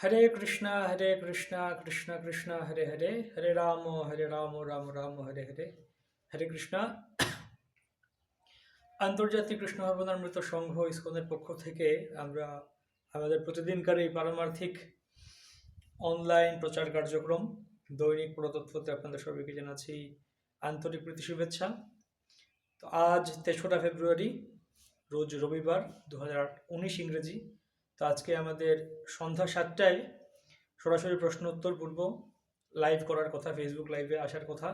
হরে কৃষ্ণ হরে কৃষ্ণ কৃষ্ণ কৃষ্ণ, হরে হরে হরে রাম হরে রাম রাম রাম, হরে হরে। হরে কৃষ্ণ। আন্তর্জাতিক কৃষ্ণ ভাবনামৃত সংঘ ইস্কনের পক্ষ থেকে আমরা আমাদের প্রতিদিনকার এই পারমার্থিক অনলাইন প্রচার কার্যক্রম, দৈনিক পুরাতত্ত্বতে আপনাদের সবাইকে জানাচ্ছি আন্তরিক প্রীতি শুভেচ্ছা। তো আজ তেসরা ফেব্রুয়ারি, রোজ রবিবার দু হাজার উনিশ ইংরেজি। তো আজকে আমাদের সন্ধ্যা সাতটায় সরাসরি প্রশ্ন উত্তর পূর্ব লাইভ করার কথা ফেসবুক লাইভে আসার কথা।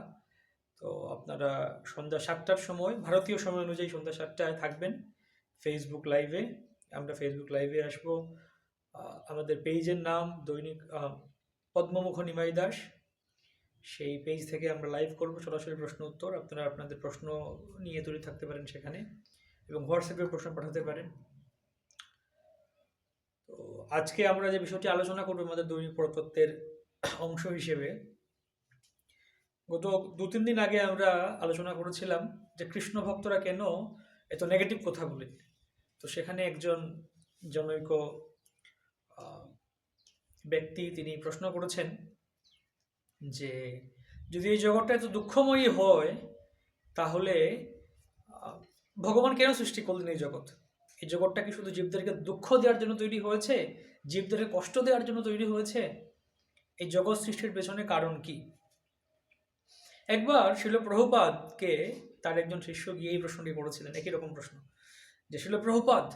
তো আপনারা সন্ধ্যা সাতটার সময়, ভারতীয় সময় অনুযায়ী সন্ধ্যা সাতটায় থাকবেন ফেসবুক লাইভে আমরা ফেসবুক লাইভে আসব। আমাদের পেজের নাম দৈনিক পদ্মমুখ নিমাই দাস। সেই পেজ থেকে আমরা লাইভ করব সরাসরি প্রশ্ন উত্তর আপনারা আপনাদের প্রশ্ন নিয়ে তৈরি থাকতে পারেন সেখানে এবং হোয়াটসঅ্যাপে প্রশ্ন পাঠাতে পারেন। তো আজকে আমরা যে বিষয়টি আলোচনা করব আমাদের দৈনিক পরতত্ত্বের অংশ হিসেবে, গত দু তিন দিন আগে আমরা আলোচনা করেছিলাম যে কৃষ্ণ ভক্তরা কেন এত নেগেটিভ কথা বলে তো সেখানে একজন জনৈক ব্যক্তি তিনি প্রশ্ন করেছেন যে যদি এই জগৎটা এত দুঃখময়ী হয়, তাহলে ভগবান কেন সৃষ্টি করলেন এই জগৎ? এই জগৎটা কি শুধু জীবদেরকে দুঃখ দেওয়ার জন্য তৈরি হয়েছে? জীবদেরকে কষ্ট দেওয়ার জন্য তৈরি হয়েছে? এই জগৎ সৃষ্টির পেছনে কারণ কি? একবার শিল প্রভুপাদকে তার একজন শিষ্য গিয়ে এই প্রশ্নটি করেছিলেন, একই রকম প্রশ্ন। যে শিল প্রভুপাদ,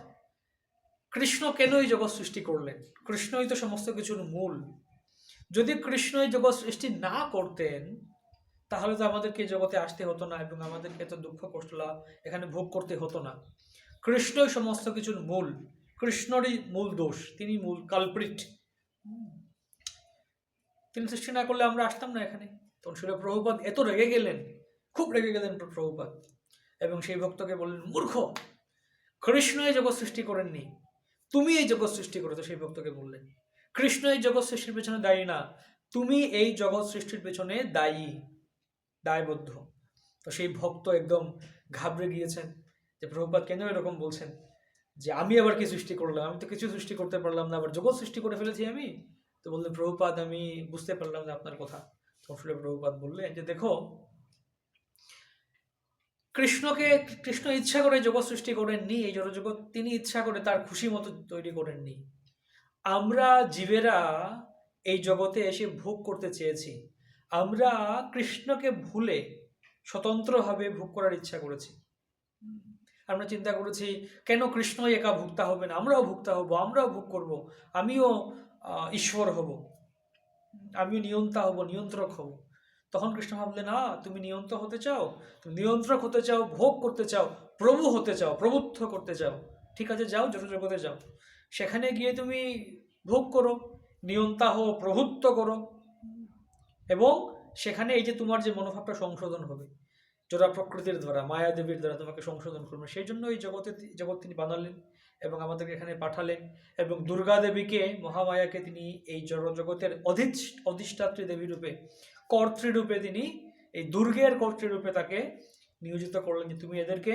কৃষ্ণ কেন এই জগৎ সৃষ্টি করলেন? কৃষ্ণই তো সমস্ত কিছুর মূল। যদি কৃষ্ণ এই জগৎ সৃষ্টি না করতেন, তাহলে তো আমাদেরকে জগতে আসতে হতো না এবং আমাদেরকে এত দুঃখ কষ্ট এখানে ভোগ করতে হতো না। কৃষ্ণই সমস্ত কিছুর মূল, কৃষ্ণরই মূল দোষ, তিনি মূল কালপ্রিট তিনি সৃষ্টি না করলে আমরা আসতাম না এখানে। তখন শিল প্রভুপাদ এত রেগে গেলেন, খুব রেগে গেলেন প্র- প্রভুপাদ। এবং সেই ভক্তকে বললেন, মূর্খ, কৃষ্ণ এই জগৎ সৃষ্টি করেননি। তুমি এই জগৎ সৃষ্টি করেছ, সেই ভক্তকে বললেন। কৃষ্ণ এই জগৎ সৃষ্টির পেছনে দায়ী না। তুমি এই জগৎ সৃষ্টির পেছনে দায়ী, দায়বদ্ধ। তো সেই ভক্ত একদম ঘাবড়ে গিয়েছেন। যে প্রভুপাত কেন এরকম বলছেন? যে আমি আবার কি সৃষ্টি করলাম? আমি তো কিছু সৃষ্টি করতে পারলাম না, আবার জগৎ সৃষ্টি করে ফেলেছি আমি? তো বললেন, প্রভুপাদ, আমি বুঝতে পারলাম না আপনার কথা। তো আসলে প্রভুপাদ বললেন যে, দেখো, কৃষ্ণকে, কৃষ্ণ ইচ্ছা করে জগৎ সৃষ্টি করেননি, এই জড় জগৎ তিনি ইচ্ছা করে তার খুশি মতো তৈরি করেননি। আমরা জীবেরা এই জগতে এসে ভোগ করতে চেয়েছি। আমরা কৃষ্ণকে ভুলে স্বতন্ত্রভাবে ভোগ করার ইচ্ছা করেছি। আমরা চিন্তা করেছি, কেন কৃষ্ণই একা ভুক্তা হবে না? আমরাও ভুক্তা হব, আমরাও ভোগ করব, আমিও ঈশ্বর হব, আমিও নিয়ন্তা হব, নিয়ন্ত্রক হব। তখন কৃষ্ণ ভাবলে না, তুমি নিয়ন্ত্রক হতে চাও, তুমি নিয়ন্ত্রক হতে চাও, ভোগ করতে চাও, প্রভু হতে চাও, প্রভুত্ব করতে চাও, ঠিক আছে, যাও জগতে যাও। সেখানে গিয়ে তুমি ভোগ করো, নিয়ন্তা হো প্রভুত্ব করো এবং সেখানে এই যে তোমার যে মনোভাবটা সংশোধন হবে জোড়া প্রকৃতির দ্বারা, মায়া দেবীর তোমাকে সংশোধন করবে। সেই জন্য এই জগতে জগৎ তিনি বানালেন এবং আমাদেরকে এখানে পাঠালেন এবং দুর্গা দেবীকে, মহামায়াকে তিনি এই জড় জগতের অধিষ্ঠাত্রী দেবী রূপে কর্তৃরূপে তিনি, এই দুর্গের কর্তৃরূপে তাকে নিয়োজিত করলেন যে তুমি এদেরকে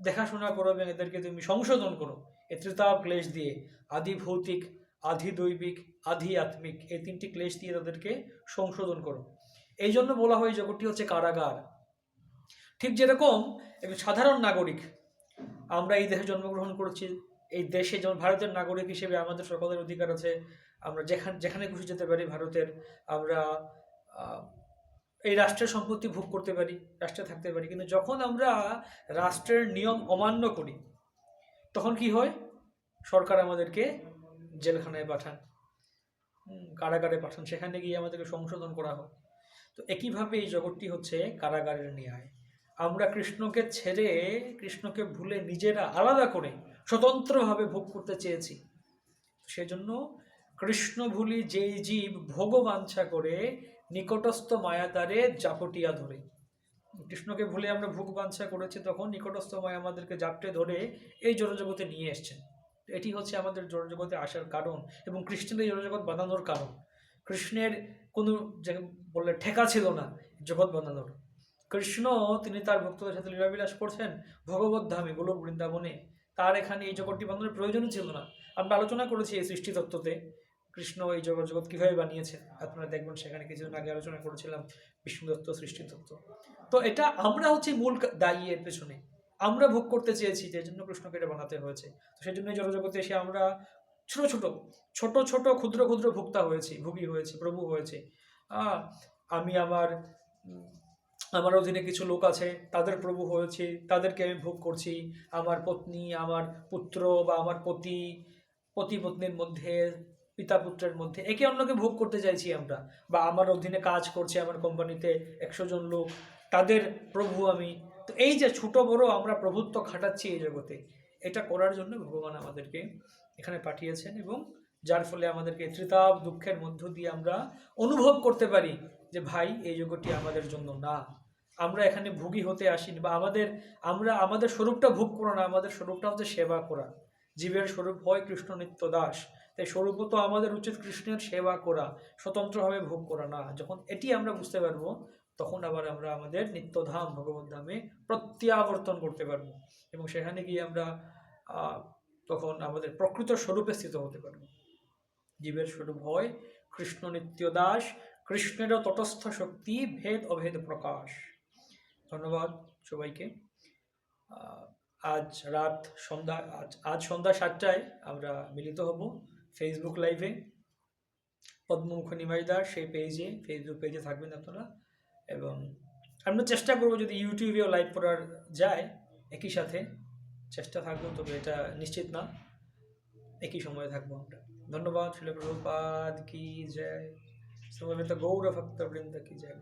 দেখাশোনা করো এবং এদেরকে তুমি সংশোধন করো। এই ত্রিতাপ ক্লেশ দিয়ে আদি ভৌতিক আধি দৈবিক আধি আত্মিক, এই তিনটি ক্লেশ দিয়ে তাদেরকে সংশোধন করো। এই জন্য বলা হয় জগৎটি হচ্ছে কারাগার। ঠিক যেরকম একজন সাধারণ নাগরিক, আমরা এই দেশে জন্মগ্রহণ করেছি, এই দেশে যেমন ভারতের নাগরিক হিসেবে আমাদের সকলের অধিকার আছে, আমরা যেখানে যেখানে খুশি যেতে পারি ভারতের, আমরা এই রাষ্ট্রের সম্পত্তি ভোগ করতে পারি, রাষ্ট্রে থাকতে পারি। কিন্তু যখন আমরা রাষ্ট্রের নিয়ম অমান্য করি, তখন কি হয়? সরকার আমাদেরকে জেলখানায় পাঠান কারাগারে পাঠান, সেখানে গিয়ে আমাদেরকে সংশোধন করা হয়। তো একইভাবে এই জগৎটি হচ্ছে কারাগারের ন্যায়। আমরা কৃষ্ণকে ছেড়ে কৃষ্ণকে ভুলে নিজেরা আলাদা করে স্বতন্ত্রভাবে ভোগ করতে চেয়েছি। সেজন্য কৃষ্ণ ভুলি যেই জীব ভোগবাঞ্ছা করে নিকটস্থ মায়াদারে জাপটিয়া ধরে। কৃষ্ণকে ভুলে আমরা ভোগ বাঞ্ছা করেছি তখন নিকটস্থ মায়া আমাদেরকে জাপটে ধরে এই জড়জগতে নিয়ে এসছেন। এটি হচ্ছে আমাদের জড়জগতে আসার কারণ এবং কৃষ্ণের এই জড়জগৎ বানানোর কারণ। কৃষ্ণের কোনো বললে ঠেকা ছিল না জগৎ বানানোর কৃষ্ণ তিনি তার ভক্তদের সাথে লীলাবিলাস করছেন, ভগবত ধামে, গোলক বৃন্দাবনে। তার এখানে এই জগৎটি বানানোর প্রয়োজনই ছিল না। আমরা আলোচনা করেছি এই সৃষ্টি তত্ত্বতে কৃষ্ণ এই জগৎ জগৎ কীভাবে বানিয়েছে? আপনারা দেখবেন সেখানে কিছুদিন আগে আলোচনা করেছিলাম বিষ্ণু তত্ত্ব সৃষ্টি তত্ত্ব তো এটা আমরা হচ্ছে মূল দায়ী এর পেছনে। আমরা ভোগ করতে চেয়েছি, যে জন্য কৃষ্ণকে এটা বানাতে হয়েছে। তো সেই জন্য জগতে এসে আমরা ছোট ছোট ছোট ছোট ক্ষুদ্র ক্ষুদ্র ভোক্তা হয়েছি, ভোগী হয়েছি, প্রভু হয়েছে। আমি আমার আমার অধীনে কিছু লোক আছে, তাদের প্রভু হয়েছে, তাদেরকে আমি ভোগ করছি। আমার পত্নী, আমার পুত্র বা আমার পতি পতি পত্নীর মধ্যে, পিতা পুত্রের মধ্যে, একে অন্যকে ভোগ করতে চাইছি আমরা। বা আমার অধীনে কাজ করছে আমার কোম্পানিতে একশো জন লোক, তাদের প্রভু আমি। তো এই যে ছোট বড় আমরা প্রভুত্ব খাটাচ্ছি এই জগতে, এটা করার জন্য ভগবান আমাদেরকে এখানে পাঠিয়েছেন এবং যার ফলে আমাদেরকে ত্রিতাপ দুঃখের মধ্য দিয়ে আমরা অনুভব করতে পারি যে ভাই, এই জগৎটি আমাদের জন্য না। আমরা এখানে ভোগী হতে আসিনি বা আমাদের, আমরা, আমাদের স্বরূপটা ভোগ করা না, আমাদের স্বরূপটা হচ্ছে সেবা করা। জীবের স্বরূপ হয় কৃষ্ণ নিত্য দাস। তাই স্বরূপ তো আমাদের উচিত কৃষ্ণের সেবা করা, স্বতন্ত্রভাবে ভোগ করা না। যখন এটি আমরা বুঝতে পারব, তখন আবার আমরা আমাদের নিত্যধাম ভগবত ধামে প্রত্যাবর্তন করতে পারব। এবং সেখানে গিয়ে আমরা তখন আমাদের প্রকৃত স্বরূপে স্থিত হতে পারব। জীবের স্বরূপ হয় কৃষ্ণ নিত্য দাস, কৃষ্ণেরও তটস্থ শক্তি, ভেদ অভেদ প্রকাশ। ধন্যবাদ সবাইকে। আজ রাত সন্ধ্যা, আজ আজ সন্ধ্যা সাতটায় আমরা মিলিত হব ফেসবুক লাইভে পদ্মমুখ নিমাইদার সেই পেজে ফেসবুক পেজে থাকবেন আপনারা। এবং আমরা চেষ্টা করব যদি ইউটিউবেও লাইভ করার যায়, একই সাথে। চেষ্টা থাকব, তবে এটা নিশ্চিত না। একই সময়ে থাকব আমরা। ধন্যবাদ শিলপ্রভুপাদ কি জয়। সমবেত গৌরভক্তবৃন্দ ভক্ত বৃন্দ কি জয়।